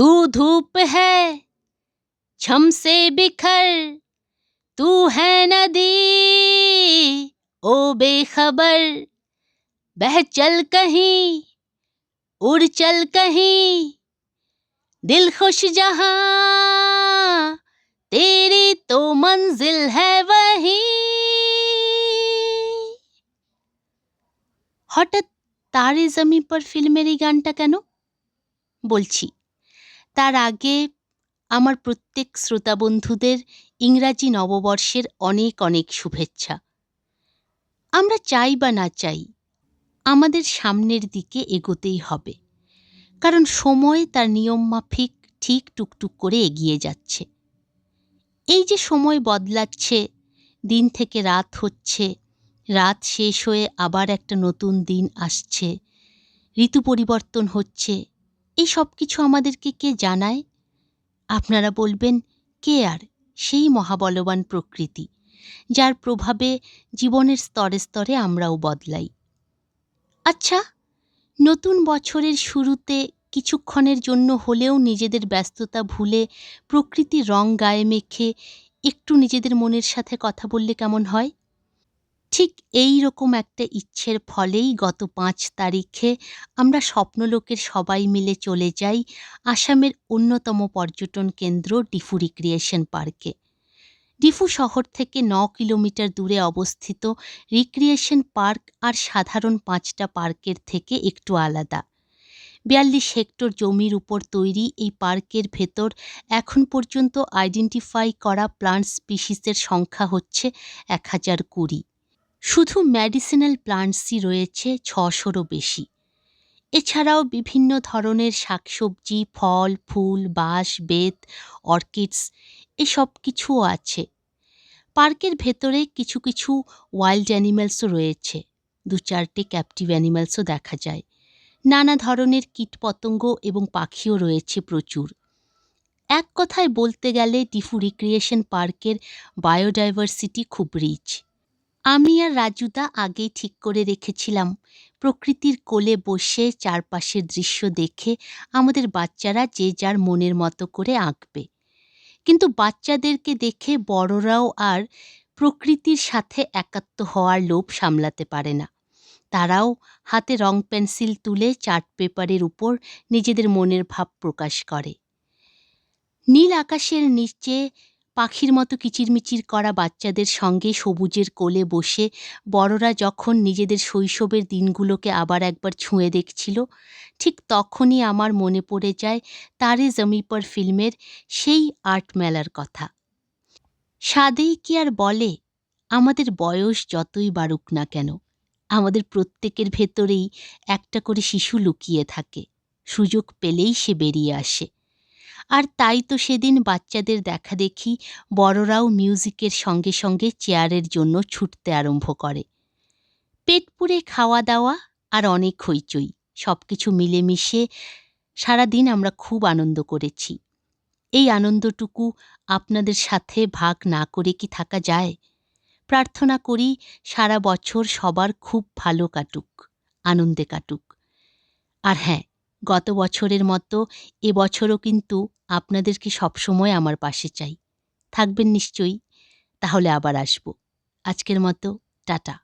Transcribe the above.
तू धूप है छम से बिखर तू है नदी ओ बेखबर बह चल कहीं उड़ चल कहीं दिल खुश जहां तेरी तो मंजिल है वही হঠাৎ তারে জমি পর ফিল্মের এই গানটা কেন বলছি তার আগে আমার প্রত্যেক শ্রোতা বন্ধুদের ইংরাজি নববর্ষের অনেক অনেক শুভেচ্ছা। আমরা চাই বা না চাই, আমাদের সামনের দিকে এগোতেই হবে, কারণ সময় তার নিয়ম মাফিক ঠিক টুকটুক করে এগিয়ে যাচ্ছে। এই যে সময় বদলাচ্ছে, দিন থেকে রাত হচ্ছে, রাত শেষ হয়ে আবার একটা নতুন দিন আসছে, ঋতু পরিবর্তন হচ্ছে এই সব কিছু আমাদেরকে কে জানায়? আপনারা বলবেন, কে আর? সেই মহাবলবান প্রকৃতি, যার প্রভাবে জীবনের স্তরে স্তরে আমরাও বদলাই। আচ্ছা নতুন বছরের শুরুতে কিছুক্ষণের জন্য হলেও নিজেদের ব্যস্ততা ভুলে প্রকৃতির রং গায়ে মেখে একটু নিজেদের মনের সাথে কথা বললে কেমন হয়? ঠিক এই রকম একটা ইচ্ছের ফলেই গত পাঁচ তারিখে আমরা স্বপ্নলোকের সবাই মিলে চলে যাই আসামের অন্যতম পর্যটন কেন্দ্র ডিফু রিক্রিয়েশন পার্কে। ডিফু শহর থেকে ন কিলোমিটার দূরে অবস্থিত রিক্রিয়েশন পার্ক আর সাধারণ পাঁচটা পার্কের থেকে একটু আলাদা। বিয়াল্লিশ হেক্টর জমির উপর তৈরি এই পার্কের ভেতর এখন পর্যন্ত আইডেন্টিফাই করা প্লান্ট স্পিসিসের সংখ্যা হচ্ছে এক হাজার কুড়ি। শুধু মেডিসিনাল প্লান্টসই রয়েছে ছশোরও বেশি। এছাড়াও বিভিন্ন ধরনের শাকসবজি, ফল, ফুল, বাঁশ, বেত, অর্কিডস, এসব কিছুও আছে। পার্কের ভেতরে কিছু কিছু ওয়াইল্ড অ্যানিম্যালসও রয়েছে। দু চারটে ক্যাপটিভ অ্যানিম্যালসও দেখা যায়। নানা ধরনের কীটপতঙ্গ এবং পাখিও রয়েছে প্রচুর। এক কথায় বলতে গেলে ডিফু রিক্রিয়েশন পার্কের বায়োডাইভার্সিটি খুব রিচ আমি আর রাজুদা আগেই ঠিক করে রেখেছিলাম। প্রকৃতির কোলে বসে চারপাশের দৃশ্য দেখে আমাদের বাচ্চারা যে যার মনের মতো করে আঁকবে। কিন্তু বাচ্চাদেরকে দেখে বড়রাও আর প্রকৃতির সাথে একাত্ম হওয়ার লোভ সামলাতে পারে না। তারাও হাতে রং পেন্সিল তুলে চার্ট পেপারের উপর নিজেদের মনের ভাব প্রকাশ করে। নীল আকাশের নিচে পাখির মতো কিচিরমিচির করা বাচ্চাদের সঙ্গে সবুজের কোলে বসে বড়রা যখন নিজেদের শৈশবের দিনগুলোকে আবার একবার ছুঁয়ে দেখছিল, ঠিক তখনই আমার মনে পড়ে যায় তারে জমিপর ফিল্মের সেই আর্ট মেলার কথা। সাদেই কি আর বলে, আমাদের বয়স যতই বাড়ুক না কেন, আমাদের প্রত্যেকের ভেতরেই একটা করে শিশু লুকিয়ে থাকে, সুযোগ পেলেই সে বেরিয়ে আসে। আর তাই তো সেদিন বাচ্চাদের দেখা দেখি বড়রাও মিউজিকের সঙ্গে সঙ্গে চেয়ারের জন্য ছুটতে আরম্ভ করে। পেট পুড়ে খাওয়া দাওয়া আর অনেক হইচই সব কিছু মিলেমিশে সারাদিন আমরা খুব আনন্দ করেছি। এই আনন্দটুকু আপনাদের সাথে ভাগ না করে কি থাকা যায়? প্রার্থনা করি সারা বছর সবার খুব ভালো কাটুক, আনন্দে কাটুক। আর হ্যাঁ গত বছরের মতো এবছরও কিন্তু আপনাদেরকে সবসময় আমার পাশে চাই। থাকবেন নিশ্চয়ই। তাহলে আবার আসব। আজকের মতো টাটা।